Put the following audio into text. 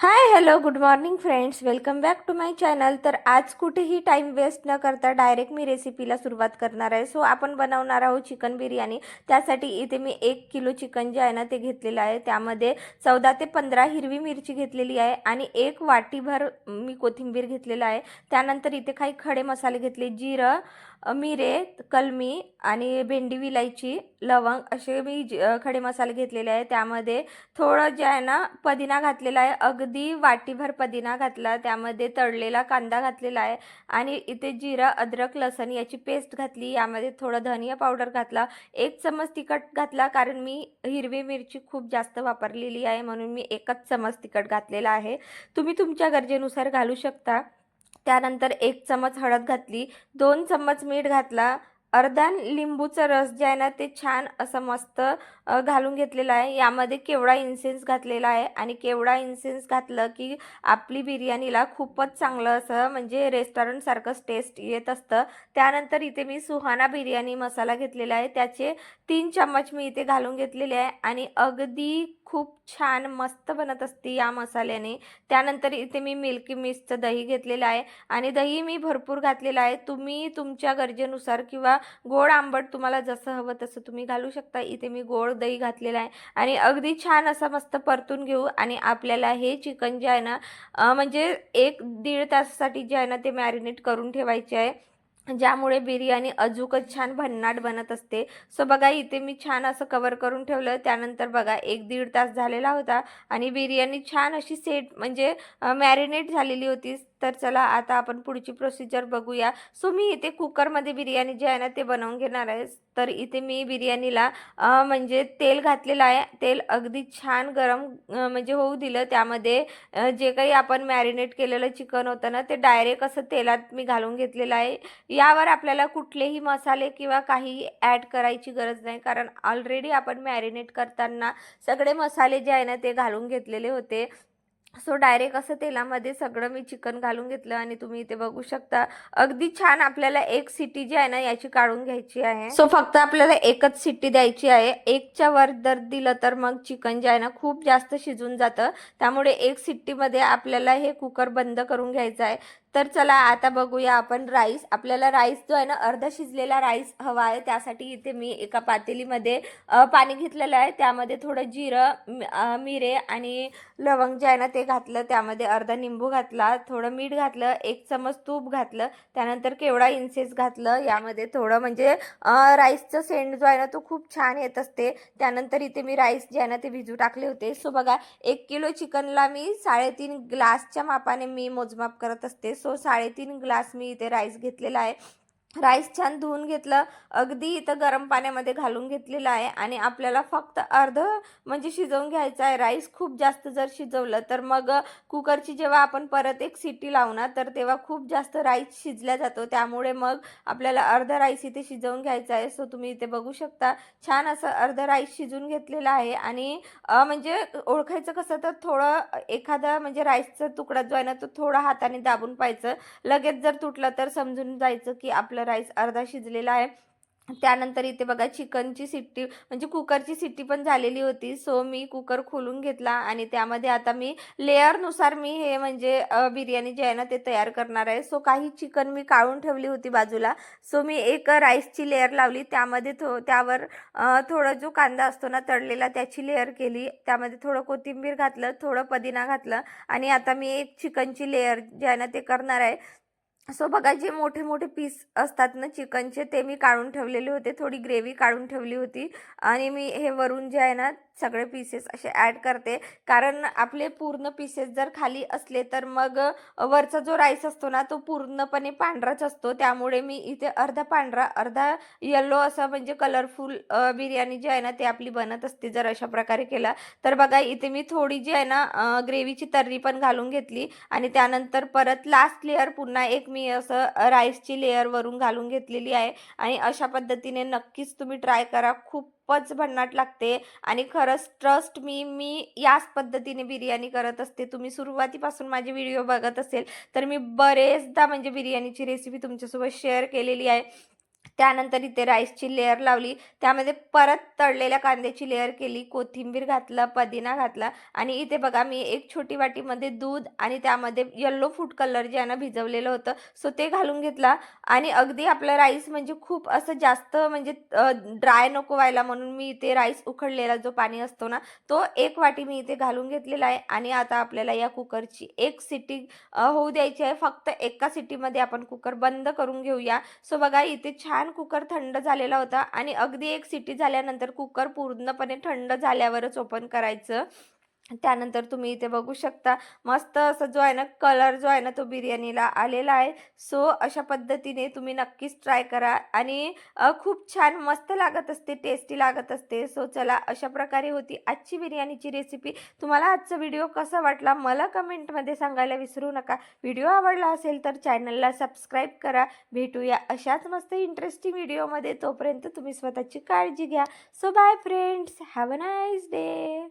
Hi hello good morning friends welcome back to my channel तर आज कुठेही time waste न करता डायरेक्ट मी रेसिपीला सुरुवात करणार आहे. सो आपण बनवणार आहोत चिकन बिर्याणी. त्यासाठी इथे मी एक किलो चिकन जे आहे ना ते घेतलेलं आहे. त्यामध्ये चौदा ते पंधरा हिरवी मिरची घेतलेली आहे आणि एक वाटीभर मी कोथिंबीर घेतलेलं आहे. त्यानंतर इथे काही खडे मसाले घेतले जिरं मिरे कलमी आणि भेंडी विलायची लवंग असे मी ज- खडे मसाले घेतलेले आहे त्यामध्ये थोडं जे आहे ना पुदिना घातलेला आहे. अगदी वाटीभर पुदिना घातला. त्यामध्ये तळलेला कांदा घातलेला आहे. आणि इथे जिरा अद्रक लसण याची पेस्ट घातली. यामध्ये थोडं धनिया पावडर घातला. एक चमच तिखट घातला कारण मी हिरवी मिरची खूप जास्त वापरलेली आहे म्हणून मी एकच चमच तिखट घातलेला आहे. तुम्ही तुमच्या गरजेनुसार घालू शकता. त्यानंतर एक चमच हळद घातली दोन चम्मच मीठ घातला अर्धा लिंबूचं रस जे आहे ना ते छान असं मस्त घालून घेतलेलं आहे. यामध्ये केवडा इन्सेन्स घातलेला आहे आणि केवडा इन्सेन्स घातलं की आपली बिर्याणीला खूपच चांगलं असं म्हणजे रेस्टॉरंटसारखंच टेस्ट येत असतं. त्यानंतर इथे मी सुहाना बिर्याणी मसाला घेतलेला आहे. त्याचे तीन चम्मच मी इथे घालून घेतलेले आहे आणि अगदी खूप छान मस्त बनत असते या मसाल्याने. त्यानंतर इथे मी मिल्की मिक्सचं दही घेतलेलं आहे आणि दही मी भरपूर घातलेलं आहे. तुम्ही तुमच्या गरजेनुसार किंवा गोड आंबट तुम्हाला जसं हवं तसं तुम्ही घालू शकता. इथे मी गोड दही घातलेलं आहे आणि अगदी छान असं मस्त परतून घेऊ आणि आपल्याला हे चिकन जे आहे ना म्हणजे एक दीड तासासाठी जे आहे ना ते मॅरिनेट करून ठेवायचे आहे. ज्यामुळे बिर्याणी अजूकच छान भन्नाट बनत असते. सो बघा इथे मी छान असं कवर करून ठेवलं. त्यानंतर बघा एक दीड तास झालेला होता आणि बिर्याणी छान अशी सेट म्हणजे मॅरिनेट झालेली होती. तर चला आता आपण पुढची प्रोसिजर बघूया. सो मी इथे कुकरमध्ये बिर्याणी जे आहे ना ते बनवून घेणार आहे तर इथे मी बिर्याणीला म्हणजे तेल घातलेलं आहे. तेल अगदी छान गरम म्हणजे होऊ दिलं त्यामध्ये. जे काही आपण मॅरिनेट केलेलं चिकन होतं ना ते डायरेक्ट असं तेलात मी घालून घेतलेलं आहे. यावर आपल्याला कुठलेही मसाले किंवा काही ॲड करायची गरज नाही. कारण ऑलरेडी आपण मॅरिनेट करताना सगळे मसाले जे आहे ना ते घालून घेतलेले होते. सो डायरेक्ट असं तेलामध्ये सगळं मी चिकन घालून घेतलं आणि तुम्ही इथे बघू शकता. अगदी छान आपल्याला एक सिटी जी आहे ना याची काढून घ्यायची आहे. सो फक्त आपल्याला एकच सिटी द्यायची आहे. एकच्या वर जर दिलं तर मग चिकन जे आहे ना खूप जास्त शिजून जातं. त्यामुळे एक सिट्टीमध्ये आपल्याला हे कुकर बंद करून घ्यायचं आहे. तर चला आता बघूया आपण राईस. आपल्याला राईस जो आहे ना अर्धा शिजलेला राईस हवा आहे. त्यासाठी इथे मी एका पातेलीमध्ये पाणी घेतलेलं आहे. त्यामध्ये थोडं जिरं मिरे आणि लवंग जे आहे ना ते घातलं. त्यामध्ये अर्धा निंबू घातला थोडं मीठ घातलं एक चमच तूप घातलं त्यानंतर केवडा इन्सेस घातलं यामध्ये थोडं म्हणजे राईसचं सेंड जो आहे ना तो खूप छान येत असते. त्यानंतर इथे मी राईस जे आहे ना ते भिजू टाकले होते. सो बघा एक किलो चिकनला मी साडेतीन ग्लासच्या मापाने मी मोजमाप करत असते. सो साडेतीन ग्लास मी इथे राईस घेतलेला आहे. राईस छान धुवून घेतलं. अगदी इथं गरम पाण्यामध्ये घालून घेतलेलं आहे आणि आपल्याला फक्त अर्ध म्हणजे शिजवून घ्यायचं आहे. राईस खूप जास्त जर शिजवलं तर मग कुकरची जेव्हा आपण परत एक सिटी लावणार तर तेव्हा खूप जास्त राईस शिजला जातो. त्यामुळे मग आपल्याला अर्ध राईस इथे शिजवून घ्यायचा आहे. सो तुम्ही इथे बघू शकता. छान असं अर्ध राईस शिजून घेतलेलं आहे आणि म्हणजे ओळखायचं कसं तर थोडं एखादा म्हणजे राईसचा तुकडा जो आहे ना तो थोडा हाताने दाबून पाहायचं. लगेच जर तुटलं तर समजून जायचं की आपलं राईस अर्धा शिजलेला आहे. त्यानंतर इथे बघा चिकनची सिट्टी म्हणजे कुकरची सिट्टी पण झालेली होती. सो मी कुकर खोलून घेतला आणि त्यामध्ये आता मी लेअरनुसार मी हे म्हणजे बिर्याणी जे आहे ना ते तयार करणार आहे. सो काही चिकन मी काढून ठेवली होती बाजूला. सो मी एक राईसची लेअर लावली. त्यामध्ये थो त्यावर थोडा थोडं जो कांदा असतो ना तळलेला त्याची लेअर केली. त्यामध्ये थोडं कोथिंबीर घातलं थोडं पुदिना घातलं आणि आता मी एक चिकनची लेअर जे आहे ना ते करणार आहे. सो बघा जे मोठे मोठे पीस असतात ना चिकनचे ते मी काढून ठेवलेले होते. थोडी ग्रेव्ही काढून ठेवली होती. आणि मी हे वरून जे आहे ना सगळे पीसेस असे ॲड करते. कारण आपले पूर्ण पीसेस जर खाली असले तर मग वरचा जो राईस असतो ना तो पूर्णपणे पांढराच असतो. त्यामुळे मी इथे अर्धा पांढरा अर्धा येल्लो असं म्हणजे कलरफुल बिर्याणी जी आहे ना ते आपली बनत असते जर अशा प्रकारे केला. तर बघा इथे मी थोडी जी आहे ना ग्रेव्हीची तर्री पण घालून घेतली. आणि त्यानंतर परत लास्ट लेअर पुन्हा एक मी असं राईसची लेअर वरून घालून घेतलेली आहे. आणि अशा पद्धतीने नक्कीच तुम्ही ट्राय करा. खूप खूपच भन्नाट लागते. आणि खरंच ट्रस्ट मी मी याच पद्धतीने बिर्याणी करत असते. तुम्ही सुरुवातीपासून माझे व्हिडिओ बघत असेल तर मी बरेचदा म्हणजे बिर्याणीची रेसिपी तुमच्यासोबत शेअर केलेली आहे. त्यानंतर इथे राईसची लेअर लावली. त्यामध्ये परत तळलेल्या कांद्याची लेअर केली कोथिंबीर घातला पुदिना घातला. आणि इथे बघा मी एक छोटी वाटीमध्ये दूध आणि त्यामध्ये येल्लो फूड कलर जे आहे ना भिजवलेलं होतं. सो ते घालून घेतला. आणि अगदी आपलं राईस म्हणजे खूप असं जास्त म्हणजे ड्राय नको व्हायला म्हणून मी इथे राईस उखडलेला जो पाणी असतो ना तो एक वाटी मी इथे घालून घेतलेला आहे. आणि आता आपल्याला या कुकरची एक सिटी होऊ द्यायची आहे. फक्त एका सिटीमध्ये आपण कुकर बंद करून घेऊया. सो बघा इथे छान छान कुकर थंड झालेला होता आणि अगदी एक सिटी झाल्यानंतर कुकर पूर्णपणे थंड झाल्यावरच ओपन करायचं. त्यानंतर तुम्ही इथे बघू शकता मस्त असं जो आहे ना कलर जो आहे ना तो बिर्याणीला आलेला आहे. सो अशा पद्धतीने तुम्ही नक्कीच ट्राय करा आणि खूप छान मस्त लागत असते टेस्टी लागत असते. सो चला अशा प्रकारे होती आजची बिर्याणीची रेसिपी तुम्हाला आजचा व्हिडिओ कसा वाटला मला कमेंटमध्ये सांगायला विसरू नका. व्हिडिओ आवडला असेल तर चॅनलला सबस्क्राईब करा. भेटूया अशाच मस्त इंटरेस्टिंग व्हिडिओमध्ये तोपर्यंत तुम्ही स्वतःची काळजी घ्या. So bye friends have a nice day